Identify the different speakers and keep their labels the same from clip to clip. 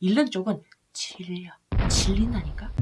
Speaker 1: 잃는 쪽은 질려. 질린다니까?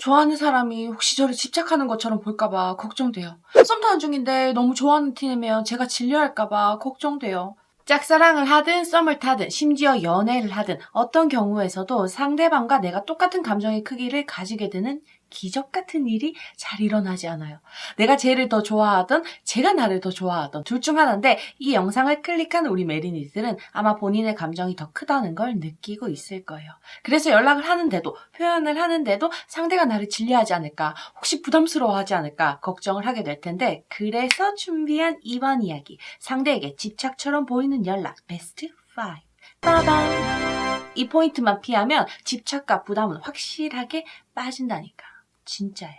Speaker 1: 좋아하는 사람이 혹시 저를 집착하는 것처럼 볼까봐 걱정돼요. 썸 타는 중인데 너무 좋아하는 티 내면 제가 질려할까봐 걱정돼요. 짝사랑을 하든 썸을 타든 심지어 연애를 하든 어떤 경우에서도 상대방과 내가 똑같은 감정의 크기를 가지게 되는 기적 같은 일이 잘 일어나지 않아요. 내가 쟤를 더 좋아하던 제가 나를 더 좋아하던 둘 중 하나인데 이 영상을 클릭한 우리 메리니들은 아마 본인의 감정이 더 크다는 걸 느끼고 있을 거예요. 그래서 연락을 하는데도 표현을 하는데도 상대가 나를 질려하지 않을까 혹시 부담스러워하지 않을까 걱정을 하게 될 텐데 그래서 준비한 이번 이야기 상대에게 집착처럼 보이는 연락 베스트 5 빠밤 이 포인트만 피하면 집착과 부담은 확실하게 빠진다니까 진짜야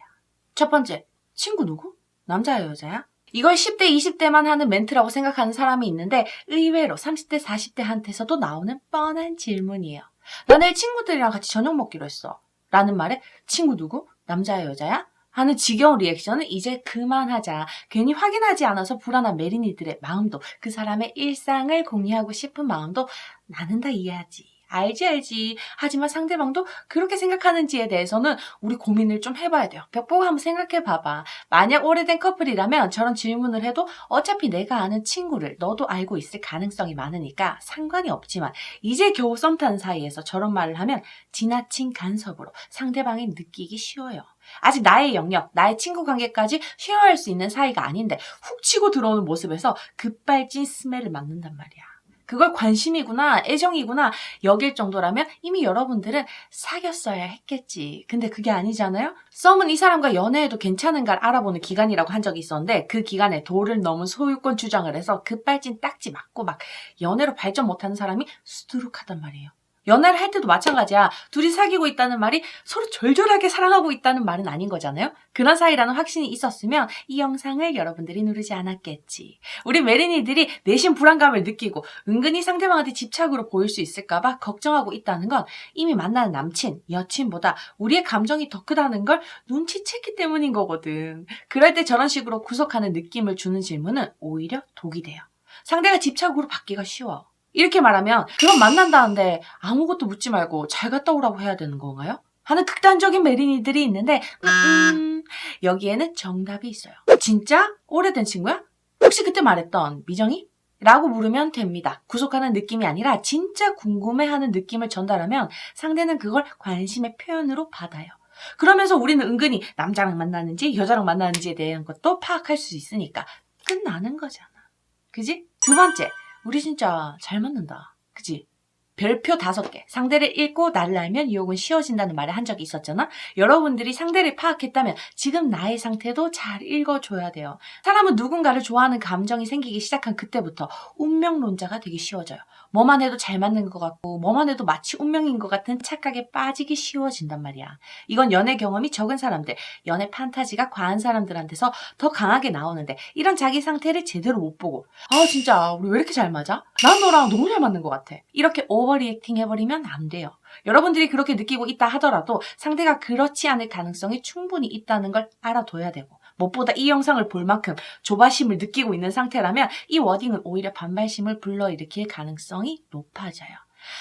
Speaker 1: 첫 번째 친구 누구? 남자야 여자야? 이걸 10대 20대만 하는 멘트라고 생각하는 사람이 있는데 의외로 30대 40대한테서도 나오는 뻔한 질문이에요 나 내일 친구들이랑 같이 저녁 먹기로 했어 라는 말에 친구 누구? 남자야 여자야? 하는 지겨운 리액션은 이제 그만하자. 괜히 확인하지 않아서 불안한 메리니들의 마음도 그 사람의 일상을 공유하고 싶은 마음도 나는 다 이해하지. 알지 알지. 하지만 상대방도 그렇게 생각하는지에 대해서는 우리 고민을 좀 해봐야 돼요. 벽 보고 한번 생각해 봐봐. 만약 오래된 커플이라면 저런 질문을 해도 어차피 내가 아는 친구를 너도 알고 있을 가능성이 많으니까 상관이 없지만 이제 겨우 썸 타는 사이에서 저런 말을 하면 지나친 간섭으로 상대방이 느끼기 쉬워요. 아직 나의 영역, 나의 친구 관계까지 쉐어할 수 있는 사이가 아닌데 훅 치고 들어오는 모습에서 급발진 스멜을 맡는단 말이야. 그걸 관심이구나, 애정이구나 여길 정도라면 이미 여러분들은 사귀었어야 했겠지. 근데 그게 아니잖아요? 썸은 이 사람과 연애해도 괜찮은가를 알아보는 기간이라고 한 적이 있었는데 그 기간에 도를 넘은 소유권 주장을 해서 급발진 딱지 맞고 막 연애로 발전 못하는 사람이 수두룩하단 말이에요. 연애를 할 때도 마찬가지야. 둘이 사귀고 있다는 말이 서로 절절하게 사랑하고 있다는 말은 아닌 거잖아요? 그런 사이라는 확신이 있었으면 이 영상을 여러분들이 누르지 않았겠지. 우리 메리니들이 내심 불안감을 느끼고 은근히 상대방한테 집착으로 보일 수 있을까봐 걱정하고 있다는 건 이미 만나는 남친, 여친보다 우리의 감정이 더 크다는 걸 눈치챘기 때문인 거거든. 그럴 때 저런 식으로 구속하는 느낌을 주는 질문은 오히려 독이 돼요. 상대가 집착으로 받기가 쉬워. 이렇게 말하면 그럼 만난다는데 아무것도 묻지 말고 잘 갔다 오라고 해야 되는 건가요? 하는 극단적인 메리니들이 있는데 음, 여기에는 정답이 있어요. 진짜? 오래된 친구야? 혹시 그때 말했던 미정이? 라고 물으면 됩니다. 구속하는 느낌이 아니라 진짜 궁금해하는 느낌을 전달하면 상대는 그걸 관심의 표현으로 받아요. 그러면서 우리는 은근히 남자랑 만나는지 여자랑 만나는지에 대한 것도 파악할 수 있으니까 끝나는 거잖아. 그지? 두 번째, 우리 진짜 잘 맞는다. 그지? 별표 다섯 개. 상대를 읽고 나를 알면 유혹은 쉬워진다는 말을 한 적이 있었잖아? 여러분들이 상대를 파악했다면 지금 나의 상태도 잘 읽어줘야 돼요. 사람은 누군가를 좋아하는 감정이 생기기 시작한 그때부터 운명론자가 되기 쉬워져요. 뭐만 해도 잘 맞는 것 같고 뭐만 해도 마치 운명인 것 같은 착각에 빠지기 쉬워진단 말이야. 이건 연애 경험이 적은 사람들, 연애 판타지가 과한 사람들한테서 더 강하게 나오는데 이런 자기 상태를 제대로 못 보고 아 진짜 우리 왜 이렇게 잘 맞아? 난 너랑 너무 잘 맞는 것 같아. 이렇게 오 버리액팅 해버리면 안 돼요. 여러분들이 그렇게 느끼고 있다 하더라도 상대가 그렇지 않을 가능성이 충분히 있다는 걸 알아둬야 되고 무엇보다 이 영상을 볼 만큼 조바심을 느끼고 있는 상태라면 이 워딩은 오히려 반발심을 불러일으킬 가능성이 높아져요.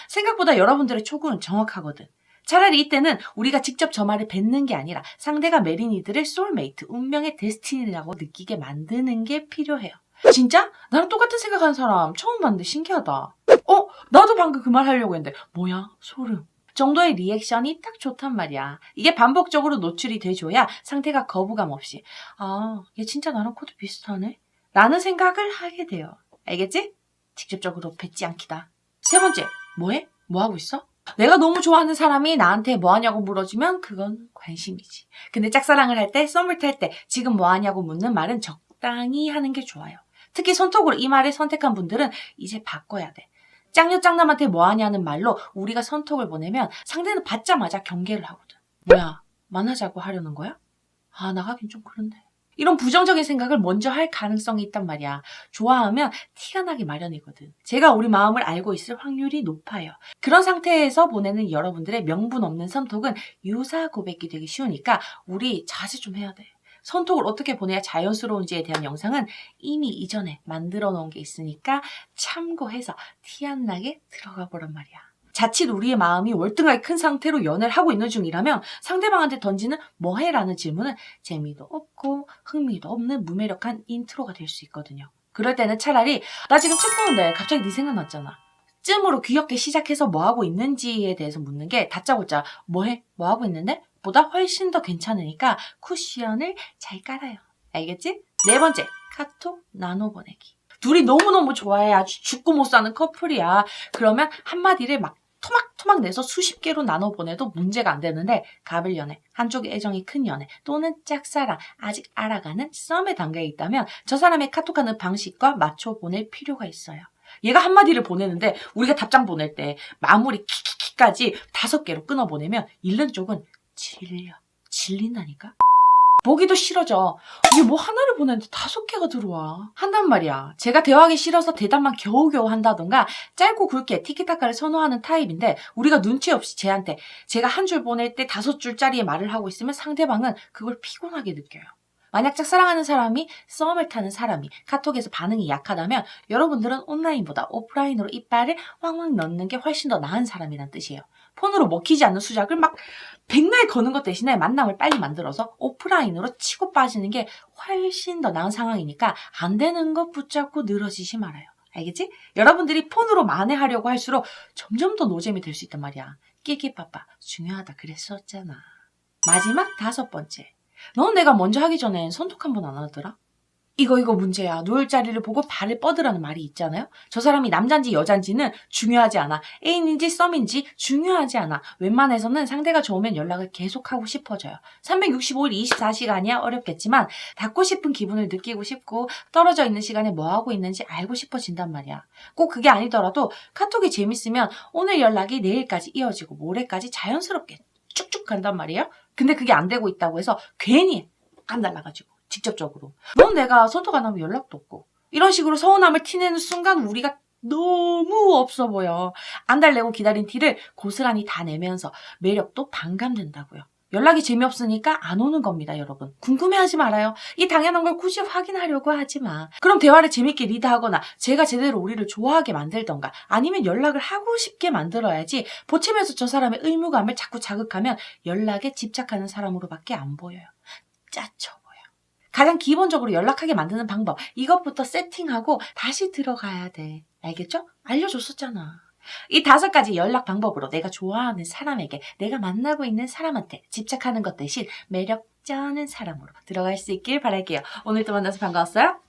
Speaker 1: 생각보다 여러분들의 촉은 정확하거든. 차라리 이때는 우리가 직접 저 말을 뱉는 게 아니라 상대가 메리니들의 소울메이트, 운명의 데스티니라고 느끼게 만드는 게 필요해요. 진짜? 나랑 똑같은 생각하는 사람 처음 봤는데 신기하다. 어? 나도 방금 그 말 하려고 했는데 뭐야? 소름. 정도의 리액션이 딱 좋단 말이야. 이게 반복적으로 노출이 돼줘야 상태가 거부감 없이 아, 얘 진짜 나랑 코드 비슷하네? 라는 생각을 하게 돼요. 알겠지? 직접적으로 뱉지 않기다. 세 번째, 뭐해? 뭐하고 있어? 내가 너무 좋아하는 사람이 나한테 뭐하냐고 물어주면 그건 관심이지. 근데 짝사랑을 할 때, 썸을 탈 때 지금 뭐하냐고 묻는 말은 적당히 하는 게 좋아요. 특히 손톱으로 이 말을 선택한 분들은 이제 바꿔야 돼. 짱녀 짱남한테 뭐하냐는 말로 우리가 선톡을 보내면 상대는 받자마자 경계를 하거든. 뭐야, 만나자고 하려는 거야? 아, 나가긴 좀 그런데. 이런 부정적인 생각을 먼저 할 가능성이 있단 말이야. 좋아하면 티가 나기 마련이거든. 제가 우리 마음을 알고 있을 확률이 높아요. 그런 상태에서 보내는 여러분들의 명분 없는 선톡은 유사 고백이 되기 쉬우니까 우리 자제 좀 해야 돼. 손톱을 어떻게 보내야 자연스러운지에 대한 영상은 이미 이전에 만들어 놓은 게 있으니까 참고해서 티 안 나게 들어가 보란 말이야. 자칫 우리의 마음이 월등하게 큰 상태로 연애를 하고 있는 중이라면 상대방한테 던지는 뭐해? 라는 질문은 재미도 없고 흥미도 없는 무매력한 인트로가 될 수 있거든요. 그럴 때는 차라리 나 지금 책 보는데 갑자기 네 생각났잖아. 쯤으로 귀엽게 시작해서 뭐하고 있는지에 대해서 묻는 게 다짜고짜 뭐해? 뭐하고 있는데? 보다 훨씬 더 괜찮으니까 쿠션을 잘 깔아요. 알겠지? 네 번째, 카톡 나눠 보내기. 둘이 너무너무 좋아해. 아주 죽고 못 사는 커플이야. 그러면 한마디를 막 토막토막 내서 수십 개로 나눠 보내도 문제가 안 되는데 가ብል 연애, 한쪽의 애정이 큰 연애 또는 짝사랑 아직 알아가는 썸의 단계에 있다면 저 사람의 카톡하는 방식과 맞춰 보낼 필요가 있어요. 얘가 한마디를 보내는데 우리가 답장 보낼 때 마무리 키키키까지 다섯 개로 끊어 보내면 읽는 쪽은 질려. 질린다니까? 보기도 싫어져. 이게 뭐 하나를 보냈는데 다섯 개가 들어와. 한단 말이야. 제가 대화하기 싫어서 대답만 겨우겨우 한다던가 짧고 굵게 티키타카를 선호하는 타입인데 우리가 눈치 없이 쟤한테 제가 한 줄 보낼 때 다섯 줄짜리의 말을 하고 있으면 상대방은 그걸 피곤하게 느껴요. 만약 짝사랑하는 사람이 썸을 타는 사람이 카톡에서 반응이 약하다면 여러분들은 온라인보다 오프라인으로 이빨을 왕왕 넣는 게 훨씬 더 나은 사람이란 뜻이에요. 폰으로 먹히지 않는 수작을 막 백날 거는 것 대신에 만남을 빨리 만들어서 오프라인으로 치고 빠지는 게 훨씬 더 나은 상황이니까 안 되는 것 붙잡고 늘어지지 말아요. 알겠지? 여러분들이 폰으로 만회하려고 할수록 점점 더 노잼이 될 수 있단 말이야. 끼끼빠빠 중요하다 그랬었잖아. 마지막 다섯 번째. 넌 내가 먼저 하기 전엔 손톱 한 번 안 하더라? 이거 이거 문제야. 누울 자리를 보고 발을 뻗으라는 말이 있잖아요. 저 사람이 남잔지 여잔지는 중요하지 않아. 애인인지 썸인지 중요하지 않아. 웬만해서는 상대가 좋으면 연락을 계속하고 싶어져요. 365일 24시간이야 어렵겠지만 닫고 싶은 기분을 느끼고 싶고 떨어져 있는 시간에 뭐 하고 있는지 알고 싶어진단 말이야. 꼭 그게 아니더라도 카톡이 재밌으면 오늘 연락이 내일까지 이어지고 모레까지 자연스럽게 쭉쭉 간단 말이에요. 근데 그게 안 되고 있다고 해서 괜히 안 달라가지고 직접적으로 넌 내가 손톱 안 하면 연락도 없고 이런 식으로 서운함을 티내는 순간 우리가 너무 없어 보여. 안 달래고 기다린 티를 고스란히 다 내면서 매력도 반감된다고요. 연락이 재미없으니까 안 오는 겁니다, 여러분. 궁금해하지 말아요. 이 당연한 걸 굳이 확인하려고 하지 마. 그럼 대화를 재밌게 리드하거나 제가 제대로 우리를 좋아하게 만들던가 아니면 연락을 하고 싶게 만들어야지 보채면서 저 사람의 의무감을 자꾸 자극하면 연락에 집착하는 사람으로밖에 안 보여요. 짜쳐. 가장 기본적으로 연락하게 만드는 방법 이것부터 세팅하고 다시 들어가야 돼. 알겠죠? 알려줬었잖아. 이 다섯 가지 연락 방법으로 내가 좋아하는 사람에게 내가 만나고 있는 사람한테 집착하는 것 대신 매력 쩌는 사람으로 들어갈 수 있길 바랄게요. 오늘도 만나서 반가웠어요.